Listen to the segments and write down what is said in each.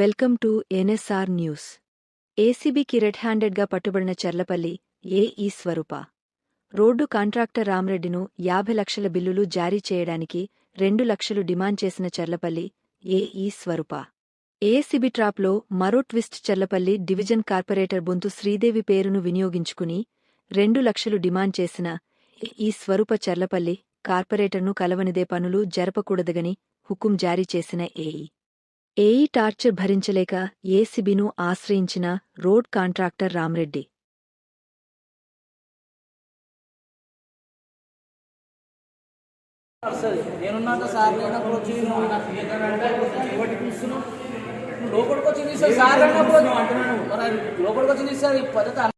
Welcome to NSR news. ఏసీబీకి red హ్యాండెడ్గా పట్టుబడిన Charlapalli AE Swarupa. Road contractor రామ్రెడ్డిను యాభై లక్షల బిల్లులు జారీ చేయడానికి రెండు లక్షలు డిమాండ్ చేసిన చర్లపల్లి ఏఈ స్వరూప. ఏసీబీ ట్రాప్లో మరో twist Charlapalli division corporator Bonthu Sridevi పేరును వినియోగించుకుని రెండు లక్షలు డిమాండ్ చేసిన ఈ స్వరూప చర్లపల్లి కార్పొరేటర్ను కలవనిదే పనులు జరపకూడదగని హుకుం జారీ చేసిన ఏఈ ఏఈ టార్చర్ భరించలేక ఏసీబీను ఆశ్రయించిన రోడ్ కాంట్రాక్టర్ రామ్రెడ్డి. నేనున్నాక సార్ లేనప్పుడు వచ్చి లోపలికి వచ్చి సార్ లేనప్పుడు లోపలికి వచ్చి ఈ పద్ధతి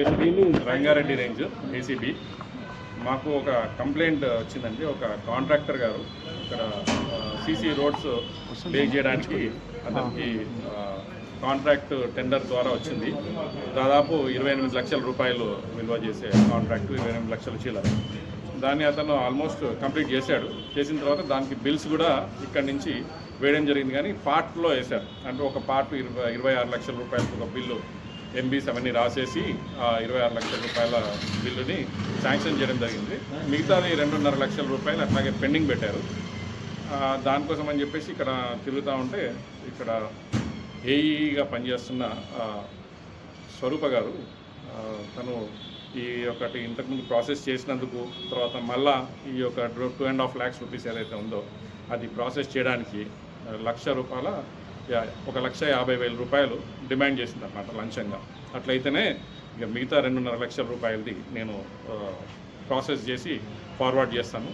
అన్న- డిఎస్పీని రంగారెడ్డి రేంజ్ ఏసీబీ. మాకు ఒక కంప్లైంట్ వచ్చిందండి. ఒక కాంట్రాక్టర్ గారు ఇక్కడ సీసీ రోడ్స్ ప్లే చేయడానికి అతనికి కాంట్రాక్ట్ టెండర్ ద్వారా వచ్చింది. దాదాపు ఇరవై ఎనిమిది లక్షల రూపాయలు విలువ చేసే కాంట్రాక్ట్ ఇరవై ఎనిమిది లక్షల చీలర్ దాన్ని అతను ఆల్మోస్ట్ కంప్లీట్ చేశాడు. చేసిన తర్వాత దానికి బిల్స్ కూడా ఇక్కడ నుంచి వేయడం జరిగింది. కానీ పార్ట్లో వేశారు. అంటే ఒక పార్ట్ ఇరవై ఇరవై ఆరు లక్షల రూపాయలకు ఒక బిల్లు ఎంబీస్ అవన్నీ రాసేసి ఆ ఇరవై ఆరు లక్షల రూపాయల బిల్లుని శాంక్షన్ చేయడం జరిగింది. మిగతాది రెండున్నర లక్షల రూపాయలు అట్లాగే పెండింగ్ పెట్టారు. దానికోసం అని చెప్పేసి ఇక్కడ తిరుగుతూ ఉంటే ఇక్కడ ఏఈగా పనిచేస్తున్న స్వరూప గారు తను ఈ ఒకటి ఇంతకుముందు ప్రాసెస్ చేసినందుకు తర్వాత మళ్ళా ఈ యొక్క two and half lakhs rupees ఏదైతే ఉందో అది ప్రాసెస్ చేయడానికి లక్ష రూపాయల ఒక లక్ష యాభై వేల రూపాయలు డిమాండ్ చేసింది అనమాట లంచంగా. అట్లయితేనే ఇక మిగతా రెండున్నర లక్షల రూపాయలది నేను ప్రాసెస్ చేసి ఫార్వర్డ్ చేస్తాను.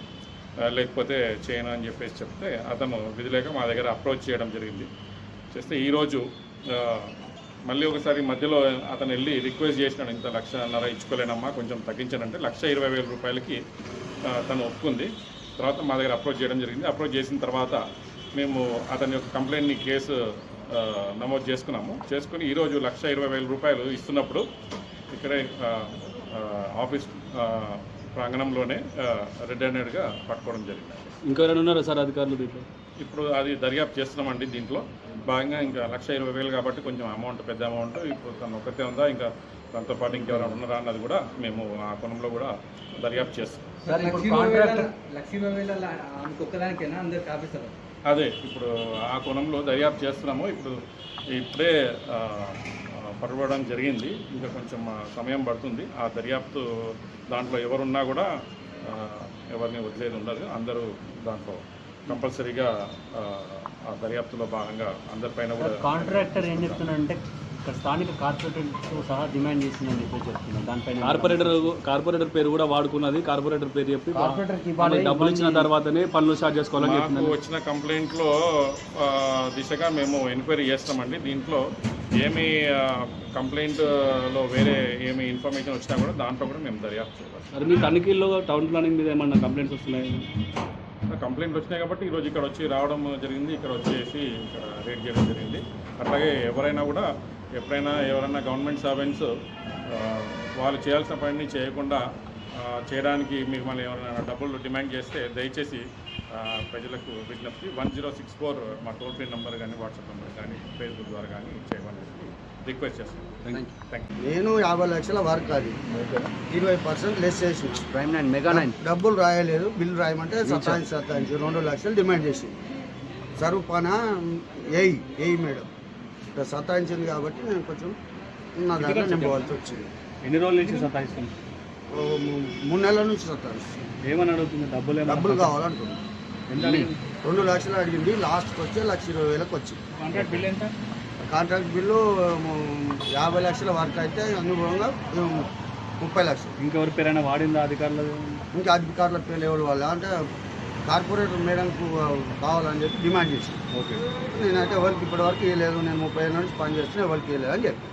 లేకపోతే చేయను అని చెప్పేసి చెప్తే అతను విధిలేక మా దగ్గర అప్రోచ్ చేయడం జరిగింది. చేస్తే ఈరోజు మళ్ళీ ఒకసారి మధ్యలో అతను వెళ్ళి రిక్వెస్ట్ చేసినాడు ఇంత లక్షన్నర ఇచ్చుకోలేనమ్మా కొంచెం తగ్గించానంటే లక్ష ఇరవై వేల రూపాయలకి తను ఒప్పుకుంది. తర్వాత మా దగ్గర అప్రోచ్ చేయడం జరిగింది. అప్రోచ్ చేసిన తర్వాత మేము అతని యొక్క కంప్లైంట్ని కేసు నమోదు చేసుకున్నాము. చేసుకుని ఈరోజు లక్ష ఇరవై వేల రూపాయలు ఇస్తున్నప్పుడు ఇక్కడే ఆఫీస్ ఆ, ప్రాంగణంలోనే రెడ్ హ్యాండెడ్గా పట్టుకోవడం జరిగింది. ఇంకెవరైనా ఉన్నారా సార్ అధికారులు దీంట్లో? ఇప్పుడు అది దర్యాప్తు చేస్తున్నామండి దీంట్లో. భాగంగా ఇంకా లక్ష ఇరవై వేలు కాబట్టి కొంచెం అమౌంట్ పెద్ద అమౌంట్ ఇప్పుడు తను ఒకతే ఉందా ఇంకా దాంతో పాటు ఇంకెవరైనా ఉన్నారా అన్నది కూడా మేము ఆ కోణంలో కూడా దర్యాప్తు చేస్తాం అదే ఇప్పుడు ఆ కోణంలో దర్యాప్తు చేస్తున్నాము. ఇప్పుడు ఇప్పుడే ఆ, పట్టుబడడం జరిగింది. ఇంకా కొంచెం సమయం పడుతుంది. ఆ దర్యాప్తు దాంట్లో ఎవరున్నా కూడా ఎవరిని వదిలేదు ఉండదు. అందరూ దాంట్లో కంపల్సరీగా ఆ, దర్యాప్తులో భాగంగా అందరిపైన కూడా కాంట్రాక్టర్ ఏం చెప్తున్నాడంటే ఇక్కడ స్థానిక కార్పొరేటర్తో సహా డిమాండ్ చేసిందని చెప్పి చెప్తున్నాను దానిపైన కార్పొరేటర్ కార్పొరేటర్ పేరు కూడా వాడుకున్నది. కార్పొరేటర్ పేరు చెప్పి కార్పొరేటర్కి వాళ్ళకి డబ్బులు ఇచ్చిన తర్వాతనే పనులు స్టార్ట్ చేసుకోవాలని మాకు చెప్తున్నారు వచ్చిన కంప్లైంట్లో దిశగా మేము ఎంక్వైరీ చేస్తామండి. దీంట్లో ఏమి కంప్లైంట్లో వేరే ఏమి ఇన్ఫర్మేషన్ వచ్చినా కూడా దాంట్లో కూడా మేము దర్యాప్తు చేయాలి మీ తనిఖీల్లో టౌన్ ప్లానింగ్ మీద ఏమన్నా కంప్లైంట్స్ వస్తున్నాయి? కంప్లైంట్ వచ్చినాయి కాబట్టి ఈరోజు ఇక్కడ వచ్చి రావడం జరిగింది. ఇక్కడ వచ్చేసి ఇక్కడ రేట్ చేయడం జరిగింది. అట్లాగే ఎవరైనా కూడా ఎప్పుడైనా ఎవరైనా గవర్నమెంట్ సర్వెంట్స్ వాళ్ళు చేయాల్సిన పనిని చేయకుండా చేయడానికి మీకు మళ్ళీ ఎవరైనా డబ్బులు డిమాండ్ చేస్తే దయచేసి ప్రజలకు విజ్ఞప్తి వన్ జీరో సిక్స్ ఫోర్ మా టోల్ ఫ్రీ నెంబర్ కానీ వాట్సాప్ నెంబర్ కానీ ఫేస్బుక్ ద్వారా కానీ చేయమని చెప్పి రిక్వెస్ట్ చేస్తాను నేను యాభై లక్షల వర్క్ అది ఇరవై పర్సెంట్ లెస్ చేసిన. ప్రైమ్ నైన్ మెగా నైన్ డబ్బులు రాయలేదు బిల్లు రాయమంటే సతాయించి రెండు లక్షలు డిమాండ్ చేసి సరూపాన ఏయి ఏయి మేడం. సతాయించింది కాబట్టి నేను కొంచెం నా దాంట్లో నేను పోవాల్సి వచ్చింది. ఎన్ని రోజుల నుంచి సతాయిస్తుంది మూడు నెలల నుంచి సతాయిస్తుంది ఏమని అడుగుతుంది? డబ్బులు డబ్బులు కావాలంటున్నాను? రెండు లక్షలు అడిగింది. లాస్ట్కి వచ్చే లక్ష ఇరవై వేలకు వచ్చింది. కాంట్రాక్ట్ బిల్ ఎంత? కాంట్రాక్ట్ బిల్లు యాభై లక్షల వరకు అయితే అనుభవంగా ముప్పై లక్షలు. ఇంకెవరి పేరైనా వాడిందా అధికారులు ఇంకా అధికారుల పేరు ఎవరు వాళ్ళు? అంటే కార్పొరేటర్ మేడంకు కావాలని చెప్పి డిమాండ్ చేసి. ఓకే. నేనైతే ఎవరికి ఇప్పటి వరకు ఇవ్వలేదు నేను ముప్పై ఏళ్ళ నుంచి పని చేస్తున్నా ఎవరికి ఇవ్వలేదు అని చెప్పి.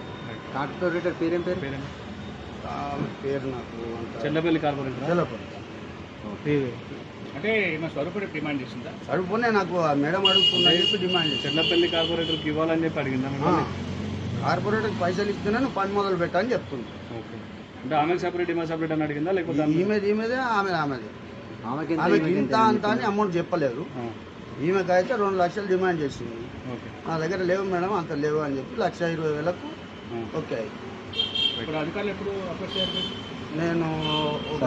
కార్పొరేటర్ పేరేం పేరు? పేరు? నాకు చెల్లపల్లి కార్పొరేటర్? తెలపదు అంటే మా స్వరూపుడు డిమాండ్ చేసిందా? అడుగునే నాకు ఆ మేడం అడుగుతున్నా చెప్పి డిమాండ్ చేశాను చెల్లపల్లి కార్పొరేటర్కి ఇవ్వాలని చెప్పి అడిగిందా? కార్పొరేటర్కి పైసలు ఇస్తేనే నువ్వు పని మొదలు పెట్టని చెప్తుంది. ఓకే. అంటే ఆమె సపరేట్ ఈమె సపరేట్ అని అడిగిందా? లేకపోతే ఈమెది ఈమెదే ఆమె ఆమెది. ఆమెకి ఇంత అంత అని అమౌంట్ చెప్పలేదు. ఈమెకైతే రెండు లక్షలు డిమాండ్ చేసింది. ఓకే. నా దగ్గర లేవు మేడం అంత లేవు అని చెప్పి లక్ష ఇరవై వేలకు. ఓకే ఇప్పుడు అధికారులు ఎప్పుడు అప్రోచ్ చేయాలి నేను ఒక